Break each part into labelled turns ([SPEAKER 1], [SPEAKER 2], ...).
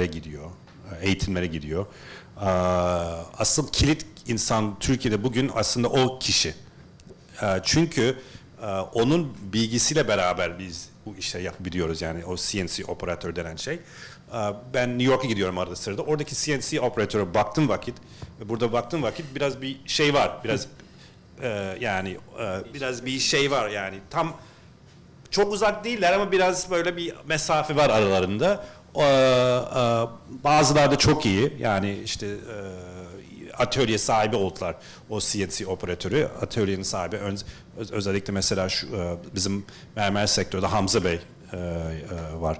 [SPEAKER 1] derslere gidiyor, eğitimlere gidiyor. Asıl kilit insan Türkiye'de bugün aslında o kişi. Çünkü onun bilgisiyle beraber biz bu işe yapabiliyoruz yani o CNC operatör denen şey. Ben New York'a gidiyorum arada sırada. Oradaki CNC operatöre baktım vakit, burada baktım vakit biraz bir şey var, biraz yani biraz bir şey var yani tam çok uzak değiller ama biraz böyle bir mesafe var aralarında. Ee, e, bazıları da çok iyi. Yani işte e, atölye sahibi oldular. O CNC operatörü, atölyenin sahibi. Özellikle mesela şu e, bizim mermer sektörde Hamza Bey var.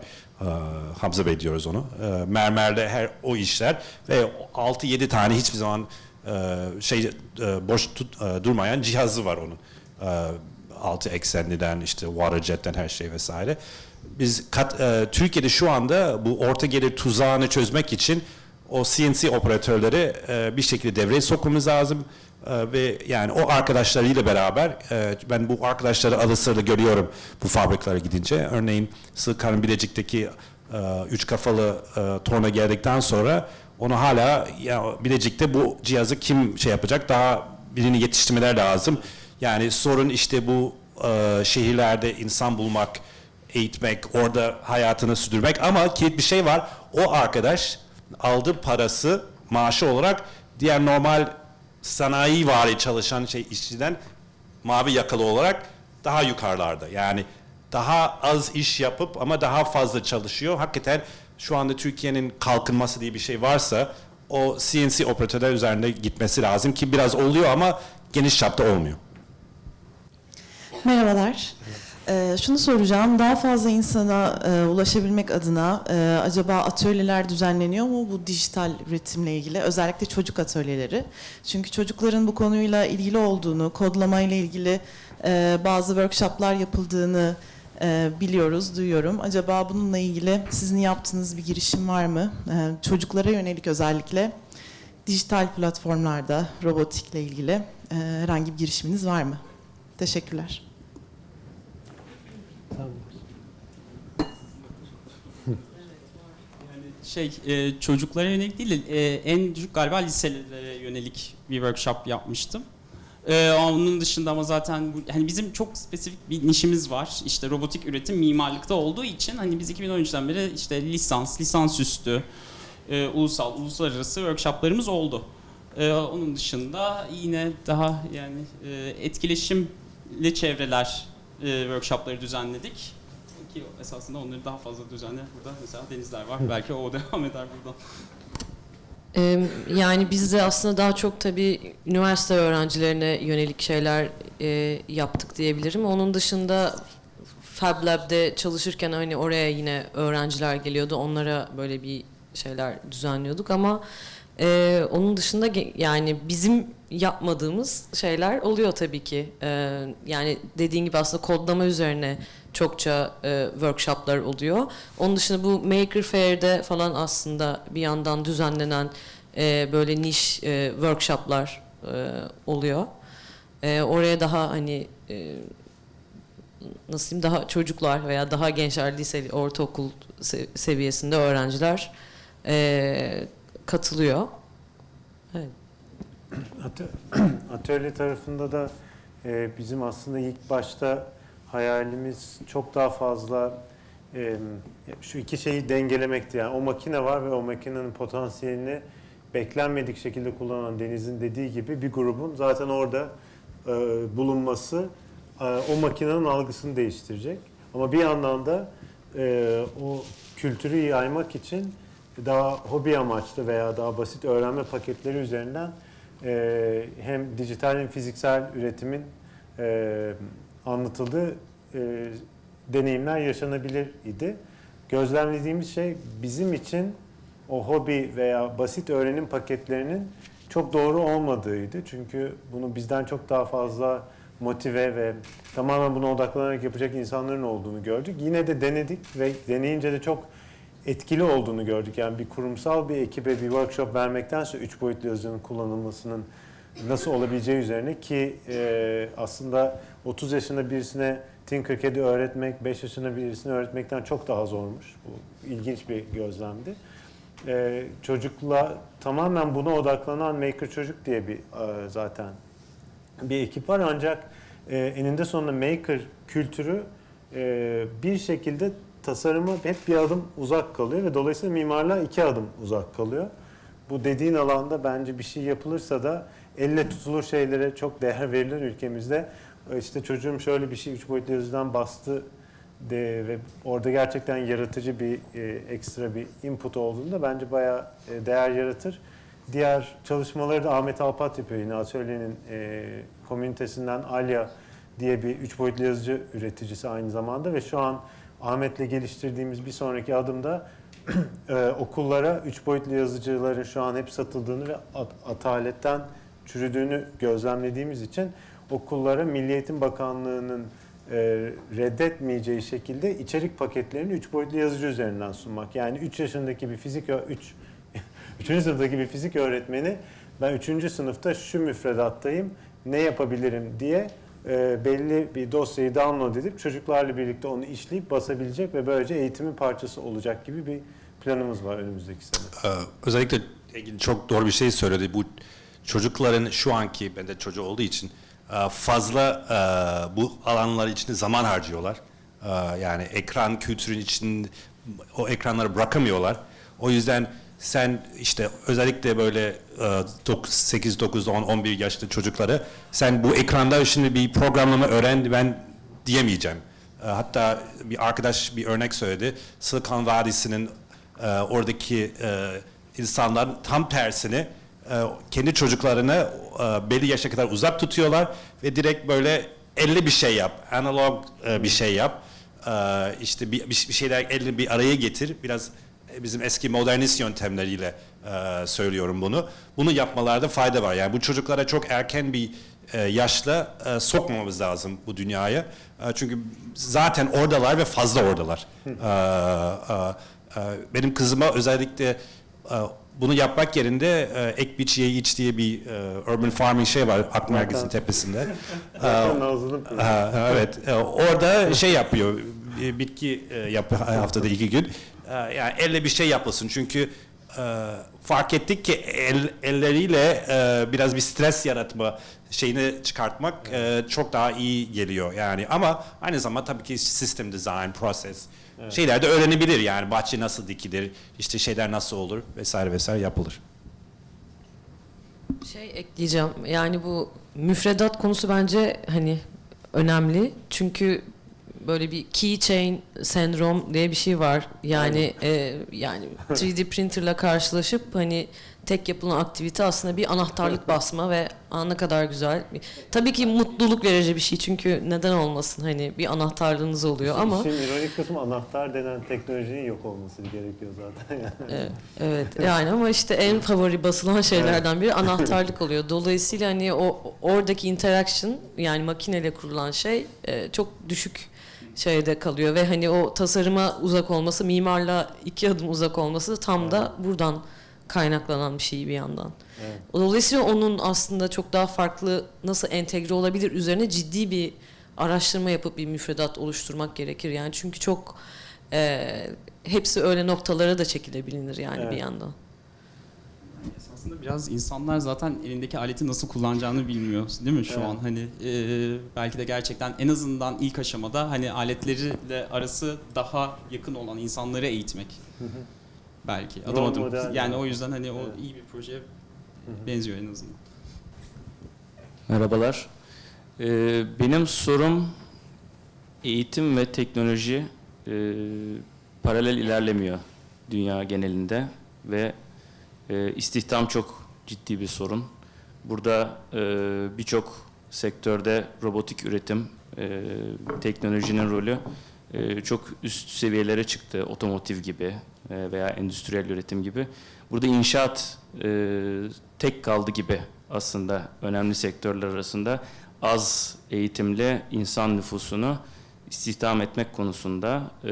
[SPEAKER 1] Hamza Bey diyoruz onu. Mermerde her o işler ve 6-7 tane hiçbir zaman şey boş tut, durmayan cihazı var onun. E, altı eksenliden işte waterjet'ten her şey vesaire. Biz kat, e, Türkiye'de şu anda bu orta gelir tuzağını çözmek için o CNC operatörleri e, bir şekilde devreye sokmamız lazım. E, ve yani o arkadaşlarıyla beraber e, ben bu arkadaşları sırada görüyorum bu fabrikalara gidince. Örneğin Sılkan'ın Bilecik'teki e, üç kafalı e, torna geldikten sonra onu hala ya Bilecik'te bu cihazı kim şey yapacak daha birini yetiştirmeler lazım. Yani sorun işte bu e, şehirlerde insan bulmak, eğitmek, orada hayatını sürdürmek ama kilit bir şey var. O arkadaş aldığı parası maaşı olarak diğer normal sanayi vari çalışan şey işçiden mavi yakalı olarak daha yukarılarda. Yani daha az iş yapıp ama daha fazla çalışıyor. Hakikaten şu anda Türkiye'nin kalkınması diye bir şey varsa o CNC operatörler üzerinde gitmesi lazım ki biraz oluyor ama geniş çapta olmuyor.
[SPEAKER 2] Merhabalar. Ee, şunu soracağım, daha fazla insana e, ulaşabilmek adına e, acaba atölyeler düzenleniyor mu bu dijital üretimle ilgili? Özellikle çocuk atölyeleri. Çünkü çocukların bu konuyla ilgili olduğunu, kodlamayla ilgili e, bazı workshoplar yapıldığını e, biliyoruz, duyuyorum. Acaba bununla ilgili sizin yaptığınız bir girişim var mı? E, çocuklara yönelik özellikle dijital platformlarda robotikle ilgili e, herhangi bir girişiminiz var mı? Teşekkürler.
[SPEAKER 3] Şey e, çocuklara yönelik değil de e, en düşük galiba liselere yönelik bir workshop yapmıştım. E, onun dışında ama zaten bu, hani bizim çok spesifik bir nişimiz var. İşte robotik üretim mimarlıkta olduğu için hani biz 2013'ten beri işte lisans, lisansüstü, e, ulusal, uluslararası workshoplarımız oldu. E, onun dışında yine daha yani e, etkileşimli çevreler e, workshopları düzenledik ki esasında onları daha fazla düzenler. Burada mesela denizler var. Belki o devam eder buradan.
[SPEAKER 4] Yani biz de aslında daha çok tabii üniversite öğrencilerine yönelik şeyler e, yaptık diyebilirim. Onun dışında Fab Lab'de çalışırken hani oraya yine öğrenciler geliyordu. Onlara böyle bir şeyler düzenliyorduk ama e, onun dışında yani bizim yapmadığımız şeyler oluyor tabii ki. E, yani dediğin gibi aslında kodlama üzerine çokça e, workshoplar oluyor. Onun dışında bu Maker Fair'de falan aslında bir yandan düzenlenen e, böyle niş e, workshoplar e, oluyor. E, oraya daha hani e, nasıl diyeyim daha çocuklar veya daha gençler lise, ortaokul se- seviyesinde öğrenciler e, katılıyor. Evet.
[SPEAKER 5] Atö- Atölye tarafında da e, bizim aslında ilk başta hayalimiz çok daha fazla e, şu iki şeyi dengelemekti. Yani o makine var ve o makinenin potansiyelini beklenmedik şekilde kullanan Deniz'in dediği gibi bir grubun zaten orada e, bulunması e, o makinenin algısını değiştirecek. Ama bir yandan da e, o kültürü yaymak için daha hobi amaçlı veya daha basit öğrenme paketleri üzerinden e, hem dijital hem fiziksel üretimin e, anlatıldığı e, deneyimler yaşanabilir idi. Gözlemlediğimiz şey bizim için o hobi veya basit öğrenim paketlerinin çok doğru olmadığıydı. Çünkü bunu bizden çok daha fazla motive ve tamamen buna odaklanarak yapacak insanların olduğunu gördük. Yine de denedik ve deneyince de çok etkili olduğunu gördük. Yani bir kurumsal bir ekibe bir workshop vermektense üç boyutlu yazıcının kullanılmasının nasıl olabileceği üzerine ki e, aslında 30 yaşında birisine Tinkercad'i öğretmek 5 yaşında birisine öğretmekten çok daha zormuş. Bu ilginç bir gözlemdi. e, çocukla tamamen buna odaklanan Maker Çocuk diye bir e, zaten bir ekip var ancak e, eninde sonunda Maker kültürü e, bir şekilde tasarıma hep bir adım uzak kalıyor ve dolayısıyla mimarlığa iki adım uzak kalıyor. Bu dediğin alanda bence bir şey yapılırsa da elle tutulur şeylere çok değer verilir ülkemizde. İşte çocuğum şöyle bir şey üç boyutlu yazıdan bastı de, ve orada gerçekten yaratıcı bir e, ekstra bir input olduğunda bence bayağı e, değer yaratır. Diğer çalışmaları da Ahmet Alpat yapıyor yine atölyenin e, komünitesinden Alya diye bir üç boyutlu yazıcı üreticisi aynı zamanda ve şu an Ahmet'le geliştirdiğimiz bir sonraki adımda e, okullara üç boyutlu yazıcıların şu an hep satıldığını ve at- ataletten çürüdüğünü gözlemlediğimiz için okullara Milli Eğitim Bakanlığı'nın e, reddetmeyeceği şekilde içerik paketlerini üç boyutlu yazıcı üzerinden sunmak. Yani 3 yaşındaki bir fizik 3 3. sınıftaki bir fizik öğretmeni ben 3. sınıfta şu müfredattayım ne yapabilirim diye e, belli bir dosyayı download edip çocuklarla birlikte onu işleyip basabilecek ve böylece eğitimin parçası olacak gibi bir planımız var önümüzdeki sene.
[SPEAKER 1] Ee, özellikle çok doğru bir şey söyledi. Bu çocukların şu anki, ben de çocuğu olduğu için fazla e, bu alanlar için zaman harcıyorlar. E, Yani ekran kültürün için o ekranları bırakamıyorlar. O yüzden sen işte özellikle böyle 8, 9, 10, 11 yaşlı çocukları sen bu ekranda şimdi bir programlama öğren ben diyemeyeceğim. E, Hatta bir arkadaş bir örnek söyledi. Silicon Vadisi'nin e, oradaki e, insanlar tam tersini kendi çocuklarını e, belli yaşa kadar uzak tutuyorlar ve direkt böyle elli bir şey yap, analog e, bir şey yap. E, işte bir, bir şeyler elli bir araya getir. Biraz e, bizim eski modernist yöntemleriyle e, söylüyorum bunu. Bunu yapmalarda fayda var. Yani bu çocuklara çok erken bir e, yaşla e, sokmamız lazım bu dünyaya. E, çünkü zaten oradalar ve fazla oradalar. E, e, e, benim kızıma özellikle e, bunu yapmak yerinde e, ek biçiye iç diye bir e, urban farming şey var Ak Merkez'in tepesinde.
[SPEAKER 5] Programı.
[SPEAKER 1] Ha, evet. E, Orada şey yapıyor. bir Bitki e, yap haftada iki gün. E, Yani elle bir şey yapılsın. Çünkü e, fark ettik ki el, elleriyle e, biraz bir stres yaratma şeyini çıkartmak e, çok daha iyi geliyor yani ama aynı zamanda tabii ki system design process şeyler de öğrenebilir yani bahçe nasıl dikilir işte şeyler nasıl olur vesaire vesaire yapılır.
[SPEAKER 4] Şey ekleyeceğim. Yani bu müfredat konusu bence hani önemli. Çünkü böyle bir keychain sendrom diye bir şey var. Yani e, yani 3D printerla karşılaşıp hani tek yapılan aktivite aslında bir anahtarlık basma ve aa ne kadar güzel. Tabii ki mutluluk verici bir şey çünkü neden olmasın hani bir anahtarlığınız oluyor ama
[SPEAKER 5] İşin ironik kısmı anahtar denen teknolojinin yok olması gerekiyor zaten. Yani.
[SPEAKER 4] Evet, evet yani ama işte en favori basılan şeylerden biri anahtarlık oluyor. Dolayısıyla hani o oradaki interaction yani makineyle kurulan şey e, çok düşük şeyde kalıyor ve hani o tasarıma uzak olması, mimarla iki adım uzak olması tam da buradan kaynaklanan bir şey bir yandan.
[SPEAKER 5] Evet.
[SPEAKER 4] Dolayısıyla onun aslında çok daha farklı nasıl entegre olabilir üzerine ciddi bir araştırma yapıp bir müfredat oluşturmak gerekir. Yani çünkü çok e, hepsi öyle noktalara da çekilebilir yani
[SPEAKER 5] Evet.
[SPEAKER 4] bir yandan.
[SPEAKER 3] Esasında biraz insanlar zaten elindeki aleti nasıl kullanacağını bilmiyor değil mi şu
[SPEAKER 5] Evet.
[SPEAKER 3] an? Hani e, belki de gerçekten en azından ilk aşamada hani aletleriyle arası daha yakın olan insanları eğitmek. Belki adım
[SPEAKER 5] Rol
[SPEAKER 3] adım.
[SPEAKER 5] model.
[SPEAKER 3] Yani o yüzden hani o
[SPEAKER 5] Evet.
[SPEAKER 3] iyi bir projeye benziyor en azından.
[SPEAKER 6] Merhabalar. Ee, benim sorum eğitim ve teknoloji e, paralel ilerlemiyor dünya genelinde ve e, istihdam çok ciddi bir sorun. Burada e, birçok sektörde robotik üretim, e, teknolojinin rolü e, çok üst seviyelere çıktı. Otomotiv gibi e, veya endüstriyel üretim gibi. Burada inşaat e, tek kaldı gibi aslında önemli sektörler arasında az eğitimli insan nüfusunu istihdam etmek konusunda. E,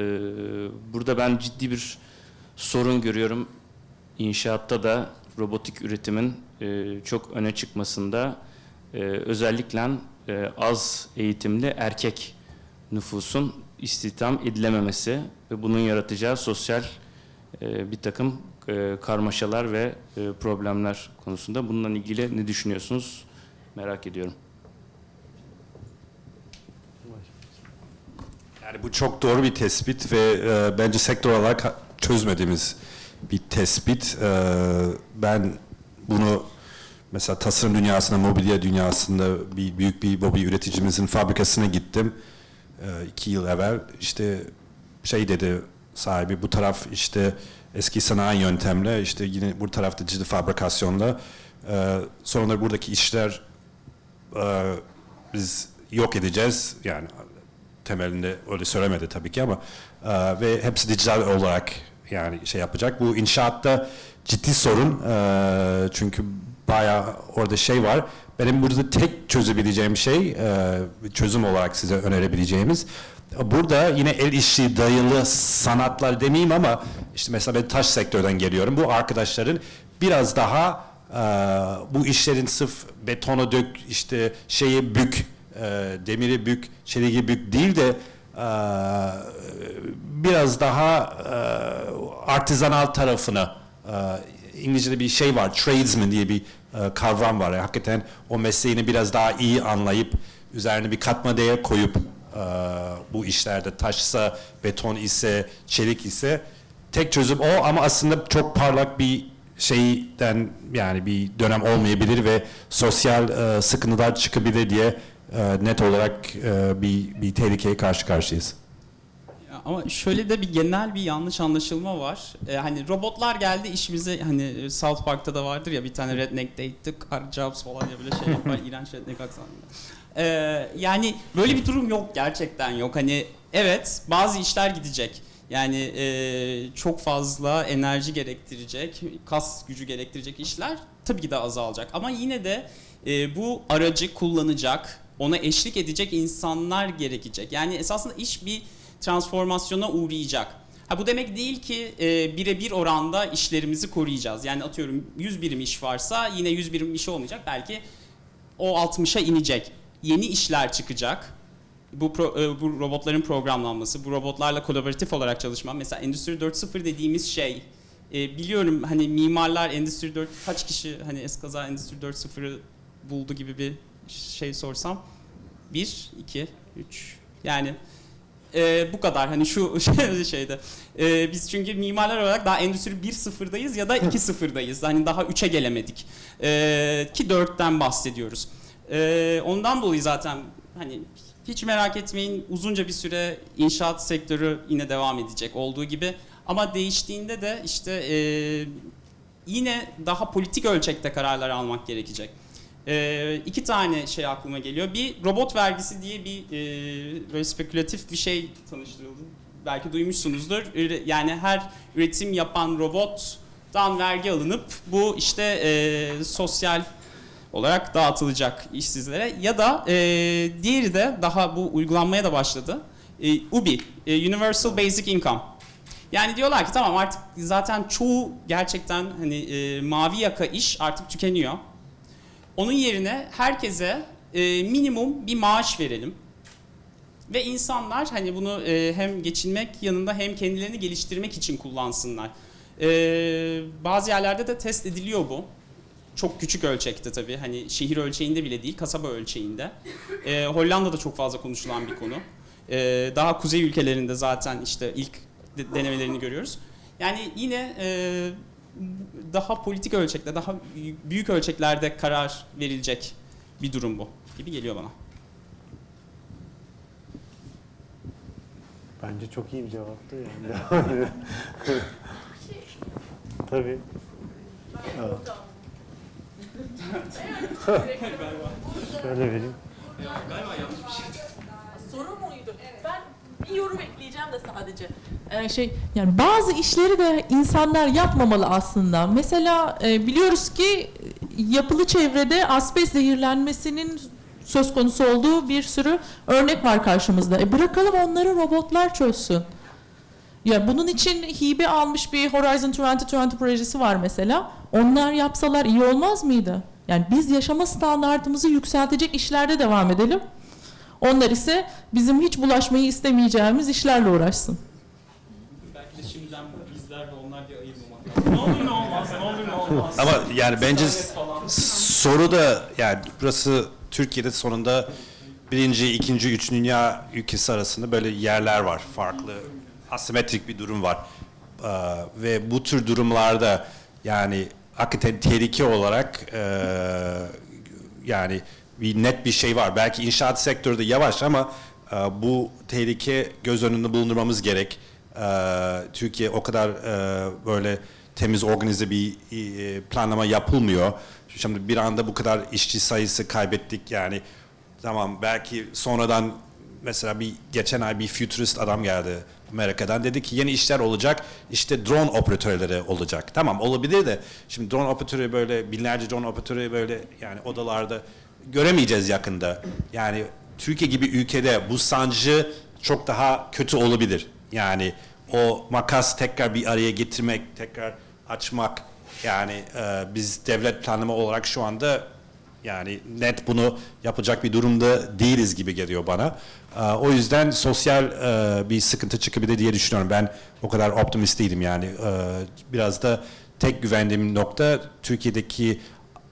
[SPEAKER 6] burada ben ciddi bir sorun görüyorum. İnşaatta da robotik üretimin çok öne çıkmasında özellikle az eğitimli erkek nüfusun istihdam edilememesi ve bunun yaratacağı sosyal e, bir takım e, karmaşalar ve e, problemler konusunda. Bununla ilgili ne düşünüyorsunuz? Merak ediyorum.
[SPEAKER 1] Yani bu çok doğru bir tespit ve e, bence sektör olarak çözmediğimiz bir tespit. E, ben bunu mesela tasarım dünyasında, mobilya dünyasında bir büyük bir mobilya üreticimizin fabrikasına gittim iki yıl evvel. İşte şey dedi sahibi bu taraf işte eski sanayi yöntemle işte yine bu tarafta ciddi fabrikasyonla e, sonra buradaki işler e, biz yok edeceğiz yani temelinde öyle söylemedi tabii ki ama e, ve hepsi dijital olarak yani şey yapacak. Bu inşaatta ciddi sorun e, çünkü bayağı orada şey var. Benim burada tek çözebileceğim şey e, çözüm olarak size önerebileceğimiz burada yine el işi dayalı sanatlar demeyeyim ama işte mesela ben taş sektörden geliyorum. Bu arkadaşların biraz daha e, bu işlerin sırf betona dök işte şeyi bük e, demiri bük, çeliği bük değil de biraz daha artizanal tarafına e, İngilizce'de bir şey var, tradesman diye bir e, kavram var. Yani hakikaten o mesleğini biraz daha iyi anlayıp üzerine bir katma değer koyup e, bu işlerde taşsa, beton ise, çelik ise tek çözüm o ama aslında çok parlak bir şeyden yani bir dönem olmayabilir ve sosyal e, sıkıntılar çıkabilir diye e, net olarak e, bir, bir tehlikeye karşı karşıyayız.
[SPEAKER 3] Ya Ama şöyle de bir genel bir yanlış anlaşılma var. Ee, hani robotlar geldi işimize hani e, South Park'ta da vardır ya bir tane redneck date car jobs falan diye böyle şey yapar iğrenç redneck aksanıyla. Ee, yani böyle bir durum yok gerçekten yok. Hani evet bazı işler gidecek. Yani e, çok fazla enerji gerektirecek, kas gücü gerektirecek işler tabii ki de azalacak. Ama yine de e, bu aracı kullanacak, ona eşlik edecek insanlar gerekecek. Yani esasında iş bir transformasyona uğrayacak. Ha, bu demek değil ki e, birebir oranda işlerimizi koruyacağız. Yani atıyorum 100 birim iş varsa yine 100 birim iş olmayacak. Belki o 60'a inecek. Yeni işler çıkacak. Bu, pro- e, bu robotların programlanması, bu robotlarla kolaboratif olarak çalışma. Mesela Endüstri 4.0 dediğimiz şey. e, biliyorum hani mimarlar Endüstri 4 kaç kişi hani eskaza Endüstri 4.0'ı buldu gibi bir şey sorsam. 1, 2, 3 yani e, bu kadar hani şu şeyde. E, biz çünkü mimarlar olarak daha endüstri 1.0'dayız ya da 2.0'dayız. Hani daha 3'e gelemedik. E, ki 4'ten bahsediyoruz. E, ondan dolayı zaten hani hiç merak etmeyin uzunca bir süre inşaat sektörü yine devam edecek olduğu gibi. Ama değiştiğinde de işte e, yine daha politik ölçekte kararlar almak gerekecek. Ee, iki tane şey aklıma geliyor. Bir robot vergisi diye bir e, böyle spekülatif bir şey tanıştırıldı. Belki duymuşsunuzdur. Yani her üretim yapan robottan vergi alınıp bu işte e, sosyal olarak dağıtılacak işsizlere. Ya da e, diğeri de daha bu uygulanmaya da başladı. E, UBI, e, Universal Basic Income. Yani diyorlar ki tamam artık zaten çoğu gerçekten hani e, mavi yaka iş artık tükeniyor. Onun yerine herkese e, minimum bir maaş verelim. Ve insanlar hani bunu e, hem geçinmek yanında hem kendilerini geliştirmek için kullansınlar. E, bazı yerlerde de test ediliyor bu. Çok küçük ölçekte tabii. Hani şehir ölçeğinde bile değil, kasaba ölçeğinde. E, Hollanda'da çok fazla konuşulan bir konu. E, daha kuzey ülkelerinde zaten işte ilk de- denemelerini görüyoruz. Yani yine e, daha politik ölçekte, daha büyük ölçeklerde karar verilecek bir durum bu gibi geliyor bana.
[SPEAKER 5] Bence çok iyi bir cevaptı yani. Tabii. Evet. Şöyle vereyim.
[SPEAKER 7] Soru muydu? Ben bir yorum ekleyeceğim de sadece. Ee, şey yani bazı işleri de insanlar yapmamalı aslında. Mesela e, biliyoruz ki yapılı çevrede asbest zehirlenmesinin söz konusu olduğu bir sürü örnek var karşımızda. E bırakalım onları robotlar çözsün. Ya bunun için hibe almış bir Horizon 2020 projesi var mesela. Onlar yapsalar iyi olmaz mıydı? Yani biz yaşama standartımızı yükseltecek işlerde devam edelim. Onlar ise bizim hiç bulaşmayı istemeyeceğimiz işlerle uğraşsın.
[SPEAKER 3] Belki de şimdiden bizler ve onlar diye ayırmamak Ne olur ne olmaz, ne olur ne olmaz.
[SPEAKER 1] Ama yani bence soru da yani burası Türkiye'de sonunda birinci, ikinci, üç dünya ülkesi arasında böyle yerler var. Farklı, asimetrik bir durum var. Ee, ve bu tür durumlarda yani hakikaten tehlike olarak e, yani bir net bir şey var. Belki inşaat sektörü de yavaş ama e, bu tehlike göz önünde bulundurmamız gerek. E, Türkiye o kadar e, böyle temiz organize bir e, planlama yapılmıyor. Şimdi bir anda bu kadar işçi sayısı kaybettik yani tamam belki sonradan mesela bir geçen ay bir futurist adam geldi Amerika'dan dedi ki yeni işler olacak işte drone operatörleri olacak. Tamam olabilir de şimdi drone operatörü böyle binlerce drone operatörü böyle yani odalarda göremeyeceğiz yakında. Yani Türkiye gibi ülkede bu sancı çok daha kötü olabilir. Yani o makas tekrar bir araya getirmek, tekrar açmak yani e, biz devlet planlama olarak şu anda yani net bunu yapacak bir durumda değiliz gibi geliyor bana. E, o yüzden sosyal e, bir sıkıntı çıkabilir diye düşünüyorum. Ben o kadar optimist değilim yani. E, biraz da tek güvendiğim nokta Türkiye'deki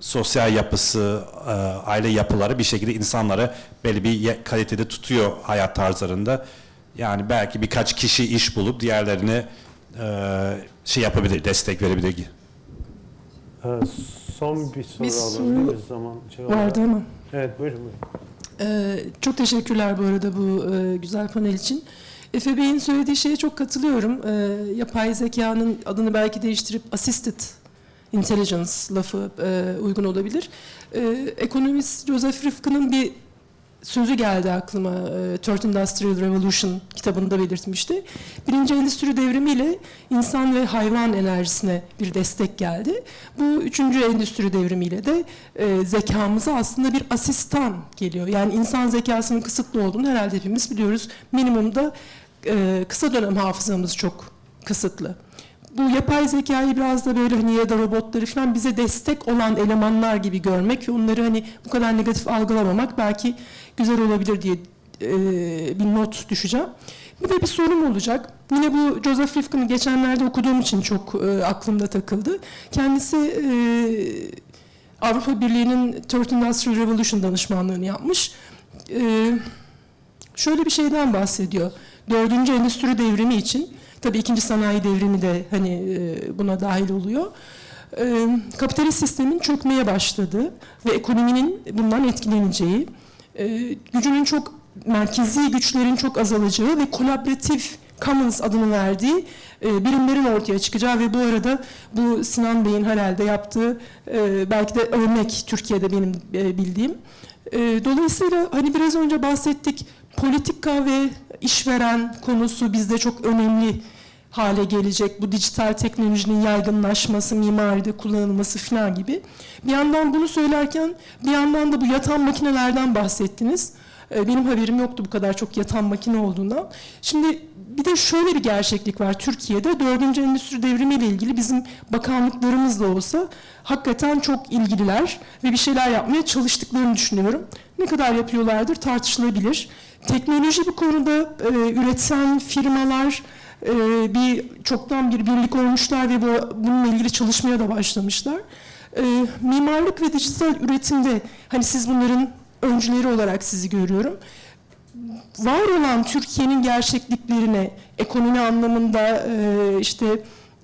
[SPEAKER 1] sosyal yapısı, e, aile yapıları bir şekilde insanları belli bir kalitede tutuyor hayat tarzlarında. Yani belki birkaç kişi iş bulup diğerlerine e, şey yapabilir, destek verebilir.
[SPEAKER 5] Son bir soru
[SPEAKER 8] Bir
[SPEAKER 5] alabilir
[SPEAKER 8] soru
[SPEAKER 5] miyiz zaman? Şey?
[SPEAKER 8] Vardı ama.
[SPEAKER 5] Evet buyurun buyurun.
[SPEAKER 8] Ee, çok teşekkürler bu arada bu e, güzel panel için. Efe Bey'in söylediği şeye çok katılıyorum. Ee, yapay zekanın adını belki değiştirip assisted intelligence lafı e, uygun olabilir. Ee, ekonomist Joseph Rifkin'in bir sözü geldi aklıma. e, Third Industrial Revolution kitabında belirtmişti. Birinci endüstri devrimiyle insan ve hayvan enerjisine bir destek geldi. Bu üçüncü endüstri devrimiyle de e, zekamıza aslında bir asistan geliyor. Yani insan zekasının kısıtlı olduğunu herhalde hepimiz biliyoruz. Minimumda e, kısa dönem hafızamız çok kısıtlı. Bu yapay zekayı biraz da böyle hani ya da robotları falan bize destek olan elemanlar gibi görmek ve onları hani bu kadar negatif algılamamak belki güzel olabilir diye e, bir not düşeceğim. Bir de bir sorum olacak. Yine bu Joseph Rifkin'i geçenlerde okuduğum için çok e, aklımda takıldı. Kendisi e, Avrupa Birliği'nin Third Industrial Revolution danışmanlığını yapmış. E, şöyle bir şeyden bahsediyor. Dördüncü endüstri devrimi için, tabii ikinci sanayi devrimi de hani e, buna dahil oluyor. E, kapitalist sistemin çökmeye başladığı ve ekonominin bundan etkileneceği, e, gücünün çok merkezi güçlerin çok azalacağı ve kolaboratif commons adını verdiği e, birimlerin ortaya çıkacağı ve bu arada bu Sinan Bey'in herhalde yaptığı e, belki de örnek Türkiye'de benim e, bildiğim. E, dolayısıyla hani biraz önce bahsettik politika ve işveren konusu bizde çok önemli hale gelecek. Bu dijital teknolojinin yaygınlaşması, mimaride kullanılması falan gibi. Bir yandan bunu söylerken bir yandan da bu yatan makinelerden bahsettiniz. Ee, Benim haberim yoktu bu kadar çok yatan makine olduğundan. Şimdi bir de şöyle bir gerçeklik var Türkiye'de. Dördüncü endüstri devrimi ile ilgili bizim bakanlıklarımız da olsa hakikaten çok ilgililer ve bir şeyler yapmaya çalıştıklarını düşünüyorum. Ne kadar yapıyorlardır tartışılabilir. Teknoloji bu konuda e, üreten firmalar e, bir çoktan bir birlik olmuşlar ve bu, bununla ilgili çalışmaya da başlamışlar. E, mimarlık ve dijital üretimde hani siz bunların öncüleri olarak sizi görüyorum. Var olan Türkiye'nin gerçekliklerine ekonomi anlamında e, işte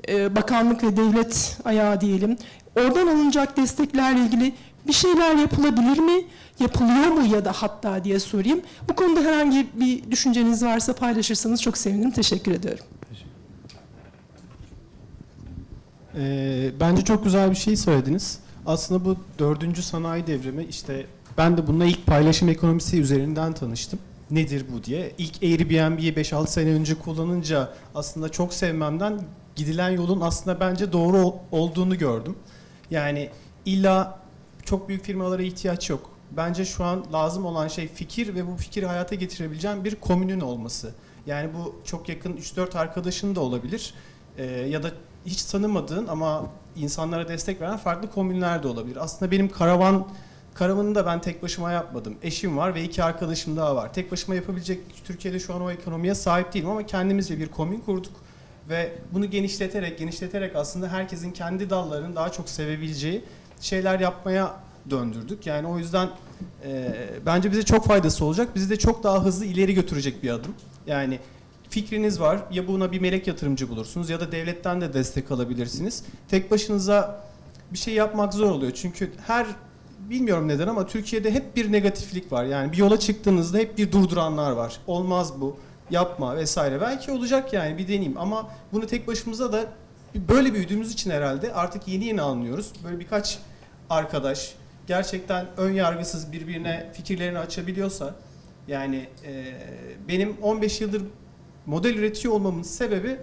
[SPEAKER 8] e, bakanlık ve devlet ayağı diyelim. Oradan alınacak desteklerle ilgili bir şeyler yapılabilir mi? Yapılıyor mu ya da hatta diye sorayım. Bu konuda herhangi bir düşünceniz varsa paylaşırsanız çok sevinirim. Teşekkür ediyorum.
[SPEAKER 9] Ee, bence çok güzel bir şey söylediniz. Aslında bu dördüncü sanayi devrimi işte ben de bununla ilk paylaşım ekonomisi üzerinden tanıştım. Nedir bu diye. İlk Airbnb'yi 5-6 sene önce kullanınca aslında çok sevmemden gidilen yolun aslında bence doğru ol- olduğunu gördüm. Yani illa çok büyük firmalara ihtiyaç yok. Bence şu an lazım olan şey fikir ve bu fikri hayata getirebileceğim bir komünün olması. Yani bu çok yakın 3-4 arkadaşın da olabilir. Ee, ya da hiç tanımadığın ama insanlara destek veren farklı komünler de olabilir. Aslında benim karavan karavanı da ben tek başıma yapmadım. Eşim var ve iki arkadaşım daha var. Tek başıma yapabilecek Türkiye'de şu an o ekonomiye sahip değilim ama kendimizce bir komün kurduk. Ve bunu genişleterek, genişleterek aslında herkesin kendi dallarını daha çok sevebileceği şeyler yapmaya döndürdük. Yani o yüzden e, bence bize çok faydası olacak. Bizi de çok daha hızlı ileri götürecek bir adım. Yani fikriniz var ya buna bir melek yatırımcı bulursunuz ya da devletten de destek alabilirsiniz. Tek başınıza bir şey yapmak zor oluyor. Çünkü her bilmiyorum neden ama Türkiye'de hep bir negatiflik var. Yani bir yola çıktığınızda hep bir durduranlar var. Olmaz bu, yapma vesaire. Belki olacak yani bir deneyim ama bunu tek başımıza da böyle büyüdüğümüz için herhalde artık yeni yeni anlıyoruz. Böyle birkaç arkadaş gerçekten ön yargısız birbirine fikirlerini açabiliyorsa yani e, benim 15 yıldır model üretiyor olmamın sebebi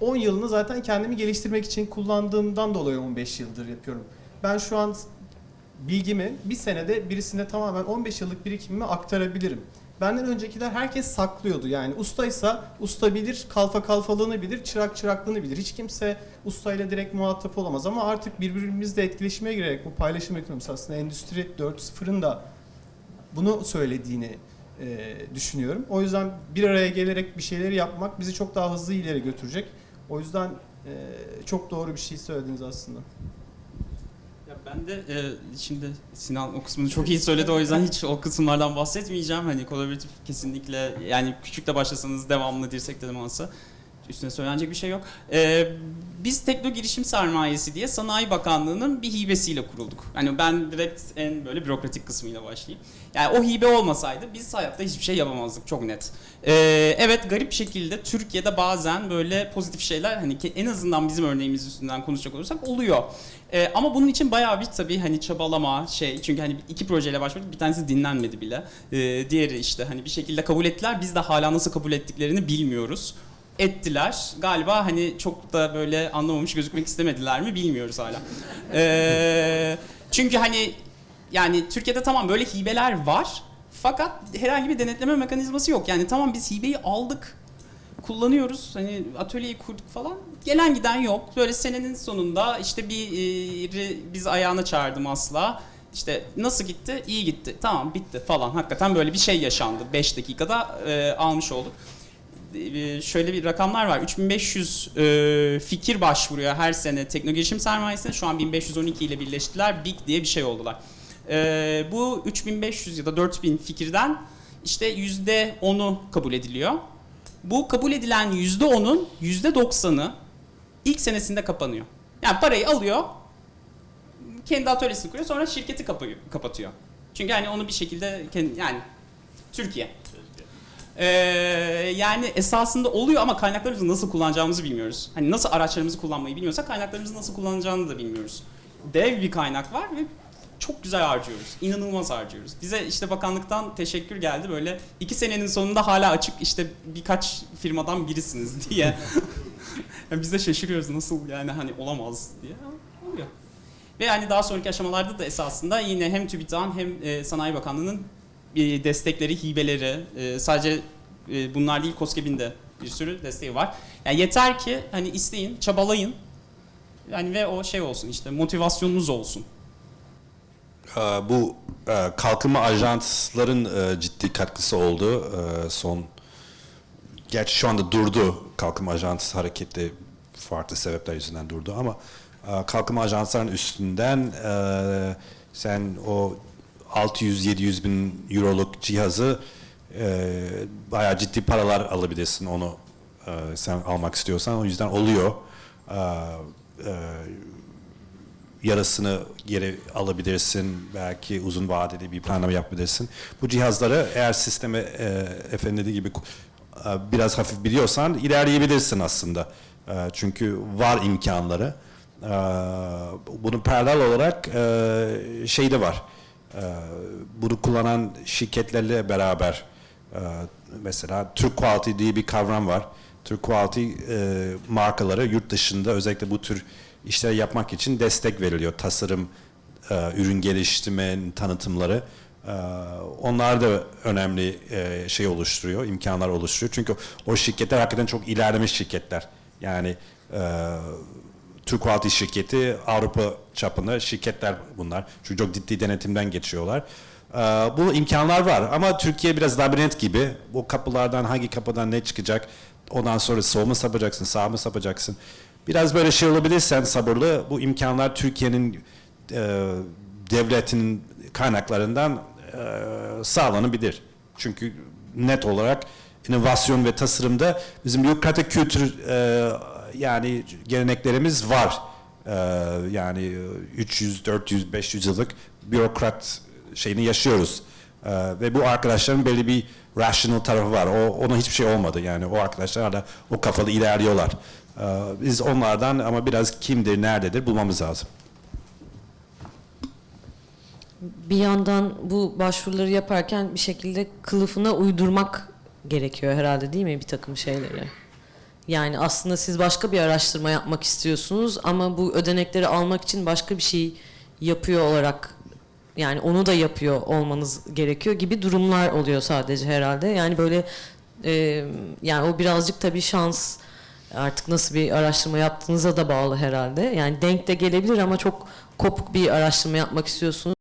[SPEAKER 9] 10 yılını zaten kendimi geliştirmek için kullandığımdan dolayı 15 yıldır yapıyorum. Ben şu an bilgimi bir senede birisine tamamen 15 yıllık birikimimi aktarabilirim. Benden öncekiler herkes saklıyordu. Yani ustaysa usta bilir, kalfa kalfalığını bilir, çırak çıraklığını bilir. Hiç kimse ustayla direkt muhatap olamaz ama artık birbirimizle etkileşime girerek bu paylaşım ekonomisi aslında Endüstri 4.0'ın da bunu söylediğini e, düşünüyorum. O yüzden bir araya gelerek bir şeyleri yapmak bizi çok daha hızlı ileri götürecek. O yüzden e, çok doğru bir şey söylediniz aslında.
[SPEAKER 3] Ben de e, şimdi Sinan o kısmını çok iyi söyledi o yüzden hiç o kısımlardan bahsetmeyeceğim. Hani kolaboratif kesinlikle yani küçük de başlasanız devamlı dirsek teması üstüne söylenecek bir şey yok. E, biz Tekno Girişim Sermayesi diye Sanayi Bakanlığı'nın bir hibesiyle kurulduk. Hani ben direkt en böyle bürokratik kısmıyla başlayayım. Yani o hibe olmasaydı biz hayatta hiçbir şey yapamazdık çok net. E, evet garip şekilde Türkiye'de bazen böyle pozitif şeyler hani en azından bizim örneğimiz üstünden konuşacak olursak oluyor. Ee, ama bunun için bayağı bir tabii hani çabalama şey çünkü hani iki projeyle başladık bir tanesi dinlenmedi bile. Ee, diğeri işte hani bir şekilde kabul ettiler biz de hala nasıl kabul ettiklerini bilmiyoruz. Ettiler. Galiba hani çok da böyle anlamamış gözükmek istemediler mi bilmiyoruz hala. Ee, çünkü hani yani Türkiye'de tamam böyle hibeler var. Fakat herhangi bir denetleme mekanizması yok. Yani tamam biz hibeyi aldık kullanıyoruz. Hani atölyeyi kurduk falan. Gelen giden yok. Böyle senenin sonunda işte bir e, biz ayağına çağırdım asla. İşte nasıl gitti? İyi gitti. Tamam bitti falan. Hakikaten böyle bir şey yaşandı. 5 dakikada e, almış olduk. E, şöyle bir rakamlar var. 3500 e, fikir başvuruyor her sene teknoloji girişim sermayesine. Şu an 1512 ile birleştiler. Big diye bir şey oldular. E, bu 3500 ya da 4000 fikirden işte %10'u kabul ediliyor. Bu kabul edilen yüzde onun yüzde doksanı ilk senesinde kapanıyor. Yani parayı alıyor, kendi atölyesini kuruyor, sonra şirketi kapatıyor. Çünkü hani onu bir şekilde yani Türkiye. Ee, yani esasında oluyor ama kaynaklarımızı nasıl kullanacağımızı bilmiyoruz. Hani nasıl araçlarımızı kullanmayı bilmiyorsak kaynaklarımızı nasıl kullanacağını da bilmiyoruz. Dev bir kaynak var ve çok güzel harcıyoruz. İnanılmaz harcıyoruz. Bize işte bakanlıktan teşekkür geldi böyle iki senenin sonunda hala açık işte birkaç firmadan birisiniz diye. yani biz de şaşırıyoruz nasıl yani hani olamaz diye. Oluyor. Ve yani daha sonraki aşamalarda da esasında yine hem TÜBİTAK'ın hem e, Sanayi Bakanlığı'nın destekleri, hibeleri e, sadece e, bunlar değil KOSGEB'in de bir sürü desteği var. Yani yeter ki hani isteyin, çabalayın. Yani ve o şey olsun işte motivasyonunuz olsun.
[SPEAKER 1] Ee, bu e, kalkınma ajansların e, ciddi katkısı oldu e, son gerçi şu anda durdu kalkınma ajans hareketi farklı sebepler yüzünden durdu ama e, kalkınma ajansların üstünden e, sen o 600-700 bin euroluk cihazı e, bayağı ciddi paralar alabilirsin onu e, sen almak istiyorsan o yüzden oluyor. E, e, yarısını geri alabilirsin. Belki uzun vadeli bir planlama yapabilirsin. Bu cihazları eğer sisteme e, efendim dediği gibi e, biraz hafif biliyorsan ilerleyebilirsin aslında. E, çünkü var imkanları. E, bunun paralel olarak e, şey de var. E, bunu kullanan şirketlerle beraber e, mesela Türk Quality diye bir kavram var. Türk Quality e, markaları yurt dışında özellikle bu tür işler yapmak için destek veriliyor. Tasarım, e, ürün geliştirme, tanıtımları. Onlar da önemli şey oluşturuyor, imkanlar oluşturuyor. Çünkü o şirketler hakikaten çok ilerlemiş şirketler. Yani Türk Quality şirketi Avrupa çapında şirketler bunlar. Çünkü çok ciddi denetimden geçiyorlar. Ee, bu imkanlar var ama Türkiye biraz labirent gibi. Bu kapılardan hangi kapıdan ne çıkacak ondan sonra sol mu sapacaksın, sağ mı sapacaksın? Biraz böyle şey olabilirsen sabırlı, bu imkanlar Türkiye'nin e, devletinin kaynaklarından e, sağlanabilir. Çünkü net olarak inovasyon ve tasarımda bizim bürokratik kültür e, yani geleneklerimiz var. E, yani 300, 400, 500 yıllık bürokrat şeyini yaşıyoruz. E, ve bu arkadaşların belli bir rational tarafı var. O ona hiçbir şey olmadı. Yani o arkadaşlar da o kafalı ilerliyorlar. E, biz onlardan ama biraz kimdir, nerededir bulmamız lazım.
[SPEAKER 4] bir yandan bu başvuruları yaparken bir şekilde kılıfına uydurmak gerekiyor herhalde değil mi bir takım şeyleri? Yani aslında siz başka bir araştırma yapmak istiyorsunuz ama bu ödenekleri almak için başka bir şey yapıyor olarak yani onu da yapıyor olmanız gerekiyor gibi durumlar oluyor sadece herhalde. Yani böyle e, yani o birazcık tabii şans artık nasıl bir araştırma yaptığınıza da bağlı herhalde. Yani denk de gelebilir ama çok kopuk bir araştırma yapmak istiyorsunuz.